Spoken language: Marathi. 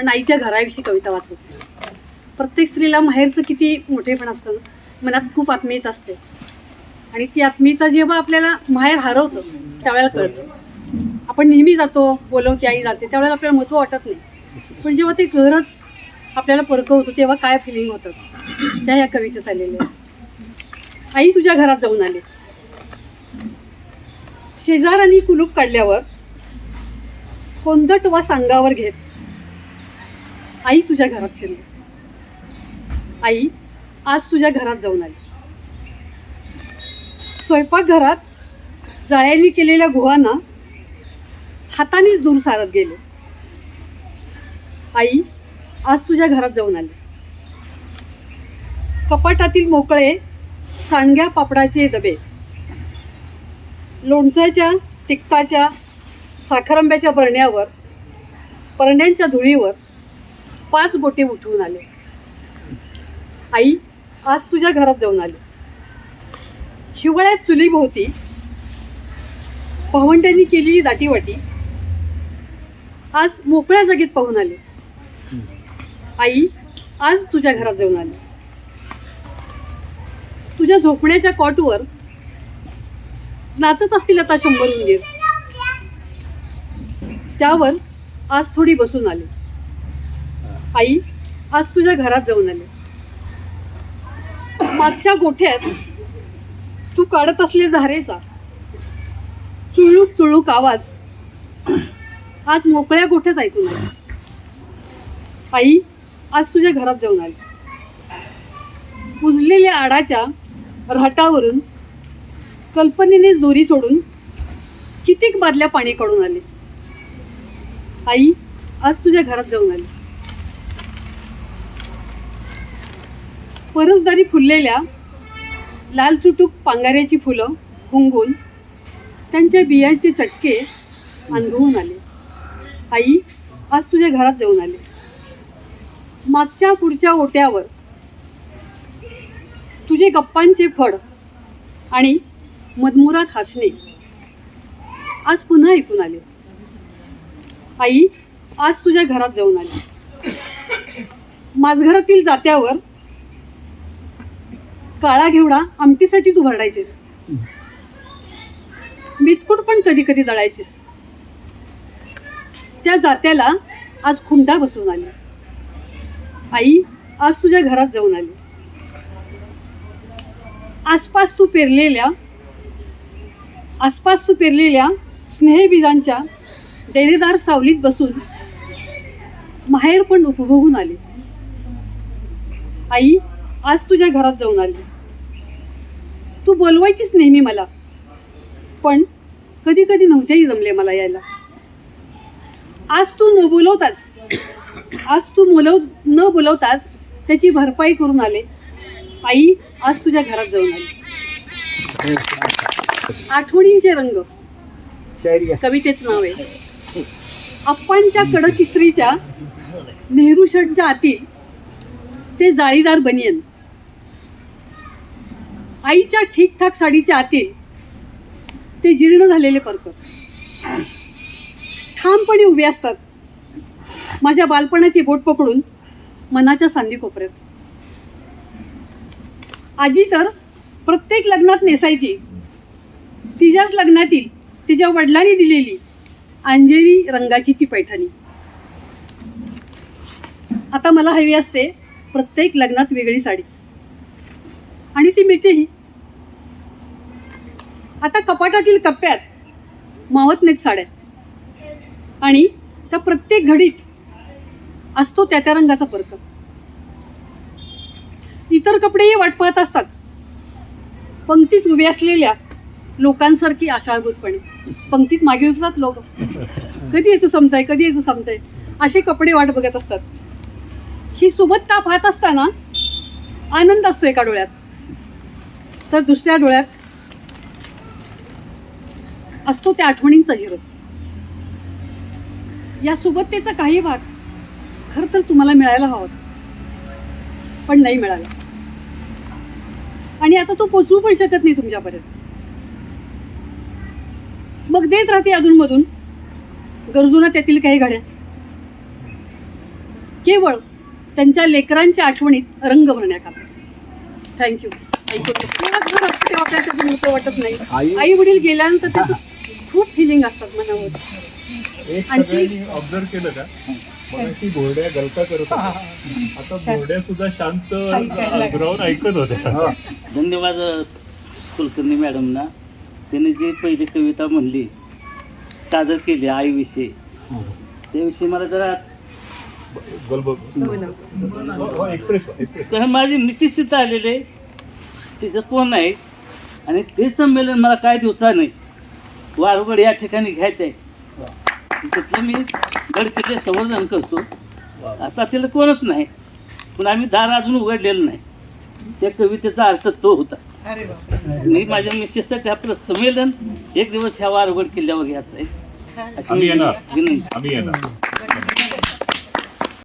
पण आईच्या घराविषयी कविता वाचत. प्रत्येक स्त्रीला माहेरचं किती मोठेपण असतं मनात खूप आत्मीयता असते. आणि ती आत्मीयता जेव्हा आपल्याला माहेर हरवतं त्यावेळेला कळतं. आपण नेहमी जातो बोलवते आई जाते त्यावेळेला आपल्याला महत्त्व वाटत नाही. पण जेव्हा ते घरच आपल्याला परक होतं तेव्हा काय फिलिंग होतं? त्या या कवितेत आलेल्या आई तुझ्या घरात जाऊन आली. शेजारांनी कुलूप काढल्यावर कोंदट वा सांगावर घेत? आई तुझ्या घरात शिरली. आई आज तुझ्या घरात जाऊन आली. स्वयंपाकघरात जाळ्यांनी केलेल्या गुहांना हातानेच दूर सारत गेले. आई आज तुझ्या घरात जाऊन आली. कपाटातील मोकळे सांडग्या पापडाचे डबे लोणच्याच्या तिखटाच्या साखरंब्याच्या बरण्यावर परण्यांच्या धुळीवर पाच बोटे उठवून आले. आई आज तुझ्या घरात जाऊन आले. हिवाळ्यात चुलीभोवती भावंड्यांनी केलेली दाटीवाटी. आज मोकळ्या जागेत पाहून आले. आई आज तुझ्या घरात जाऊन आले. तुझ्या झोपण्याच्या कॉटवर नाचत असतील आता शंभर उंदीर. त्यावर आज थोडी बसून आले. आई आज तुझ्या घरात जाऊन आले. मागच्या गोठ्यात तू काढत असले धारेचा चुळूक चुळूक आवाज. आज मोकळ्या गोठ्यात ऐकून आला आई आज तुझ्या घरात जाऊन आली. कुजलेल्या आडाच्या राटावरून कल्पनेनेच दोरी सोडून कितीक बादल्या पाणी काढून आले. आई आज तुझ्या घरात जाऊन आली. परसदारी फुललेल्या लाल चुटूक पांगाऱ्याची फुलं हुंगून त्यांच्या बियांचे चटके अनुभवून आले. आई आज तुझ्या घरात जाऊन आले. मागच्या पुढच्या ओट्यावर तुझे गप्पांचे फड आणि मदमुरात हसणे. आज पुन्हा ऐकून आले. आई आज तुझ्या घरात जाऊन आली. माझघरातील जात्यावर काळा घेवडा आमटीसाठी तू भरडायचीस मितकुट पण कधी कधी दळायचीस. त्या जात्याला आज खुंडा बसवून आली. आई आज तुझ्या घरात जाऊन आली. आसपास तू पेरलेल्या आसपास तू पेरलेल्या स्नेहबीजांच्या डेरेदार सावलीत बसून माहेर पण उपभोगून आली. आई आज तुझ्या घरात जाऊन आली. तू बोलवायचीच नेहमी मला. पण कधी कधी नव्हत्याही जमले मला यायला. आज तू न बोलवताच आज तू बोलव न बोलवताच त्याची भरपाई करून आले. आई आज तुझ्या घरात जाऊन आली. आठवणींचे रंग. कवितेचं नाव आहे. अप्पांच्या कडक इस्त्रीच्या नेहरू शर्टच्या आतील ते जाळीदार बनियन. आईच्या ठीकठाक साडीच्या आतील. ते जीर्ण झालेले परकर ठामपणे उभे असतात. माझ्या बालपणाची बोट पकडून मनाच्या सांधी कोपऱ्यात. आजी तर प्रत्येक लग्नात नेसायची. तिच्याच लग्नातील तिच्या वडिलांनी दिलेली अंजेरी रंगाची ती पैठणी. आता मला हवी असते प्रत्येक लग्नात वेगळी साडी. आणि ती मिळतेही आता कपाटातील कप्प्यात मावत नाहीत साड्या. आणि त्या प्रत्येक घडीत असतो त्या त्या रंगाचा फरक. इतर कपडेही वाट पाहत असतात. पंक्तीत उभे असलेल्या लोकांसारखी आशाळभूतपणे. पंक्तीत मागे असतात लोक. कधी याचं संपताय कधी याचं संपताय असे कपडे वाट बघत असतात. ही सुबत्ता पाहत असताना आनंद असतो एका डोळ्यात. तर दुसऱ्या डोळ्यात असतो त्या आठवणींचा झिरो. या सुबत्तेचा काही भाग खर तर तुम्हाला मिळायला हवा पण नाही मिळाला. आणि आता तो पोचवू पण शकत नाही तुमच्यापर्यंत. मग देत राहते अधूनमधून गरजूना त्यातील काही घड्या. केवळ त्यांच्या लेकरांच्या आठवणीत रंग भरण्याकरता आला. थँक्यू वाटत नाही. आई- आई वडील गेल्यानंतर त्याचं खूप फिलिंग असतात मनावर. आणखी- ऑब्झर्व केलं का? मगाशी करत आता सुद्धा शांत ऐकत होत्या. धन्यवाद कुलकर्णी मॅडमना. त्याने जी पहिली कविता म्हणली सादर केली आईविषयी. त्याविषयी मला जरा हो, तर माझी मिसेस आलेले तिचं कोण आहे? आणि ते संमेलन मला काय दिवसा नाही. वारवड या ठिकाणी घ्यायचं आहे. तिथलं मी गडकिल्ले संवर्धन करतो. आता तिला कोणच नाही. पण आम्ही दार अजून उघडलेलं नाही. त्या कवितेचा अर्थ तो होता. मी माझ्या मिसेससाठी आपलं संमेलन एक दिवस ह्या वारवड किल्ल्यावर घ्यायचं आहे. अशी आम्ही येणार. विनंती. आम्ही येणार.